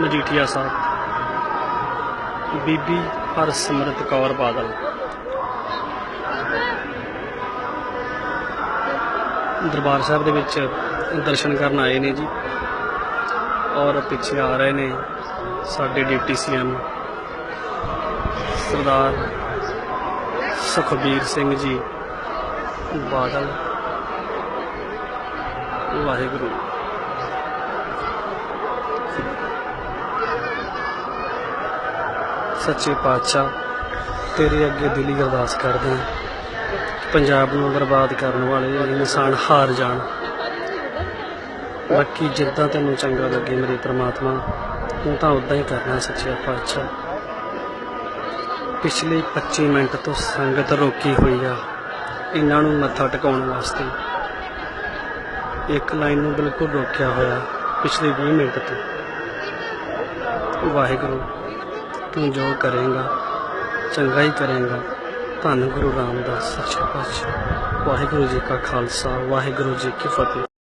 ਮਜੀਠੀਆ ਸਾਹਿਬ, ਬੀਬੀ ਹਰਸਿਮਰਤ ਕੌਰ ਬਾਦਲ। ਦਰਬਾਰ ਸਾਹਿਬ ਦੇ ਵਿੱਚ ਦਰਸ਼ਨ ਕਰਨ ਆਏ ਨੇ ਜੀ ਔਰ ਪਿੱਛੇ ਆ ਰਹੇ ਨੇ ਸਾਡੇ ਡਿਪਟੀ ਸੀਐਮ ਸਰਦਾਰ ਸੁਖਬੀਰ ਸਿੰਘ ਜੀ ਬਾਦਲ। ਵਾਹਿਗੁਰੂ। ਸੱਚੇ ਪਾਤਸ਼ਾਹ, ਤੇਰੇ ਅੱਗੇ ਦਿਲੀ ਅਰਦਾਸ ਕਰਦੇ ਹਾਂ। ਪੰਜਾਬ ਨੂੰ ਬਰਬਾਦ ਕਰਨ ਵਾਲੇ ਇਨਸਾਨ ਹਾਰ ਜਾਣ। ਬਾਕੀ ਜਿੱਦਾਂ ਤੈਨੂੰ ਚੰਗਾ ਲੱਗੇ ਮੇਰੇ ਪ੍ਰਮਾਤਮਾ, ਤੂੰ ਤਾਂ ਉਦਾਂ ਹੀ ਕਰਨਾ ਸੱਚੇ ਪਾਤਸ਼ਾਹ। ਪਿਛਲੇ 25 ਮਿੰਟ ਤੋਂ ਸੰਗਤ ਰੋਕੀ ਹੋਈ ਆ ਇਹਨਾਂ ਨੂੰ ਮੱਥਾ ਟਿਕਾਉਣ ਵਾਸਤੇ। ਇੱਕ ਲਾਈਨ ਨੂੰ ਬਿਲਕੁਲ ਰੋਕਿਆ ਹੋਇਆ ਪਿਛਲੇ 20 ਮਿੰਟ ਤੋਂ। ਵਾਹਿਗੁਰੂ। ਤੂੰ ਜੋ ਕਰੇਗਾ, ਚੰਗਾ ਹੀ ਕਰੇਗਾ। ਧੰਨ ਗੁਰੂ ਰਾਮਦਾਸ ਸੱਚੇ ਪਾਤਸ਼ਾਹ। ਵਾਹਿਗੁਰੂ ਜੀ ਕਾ ਖਾਲਸਾ, ਵਾਹਿਗੁਰੂ ਜੀ ਕੀ ਫਤਿਹ।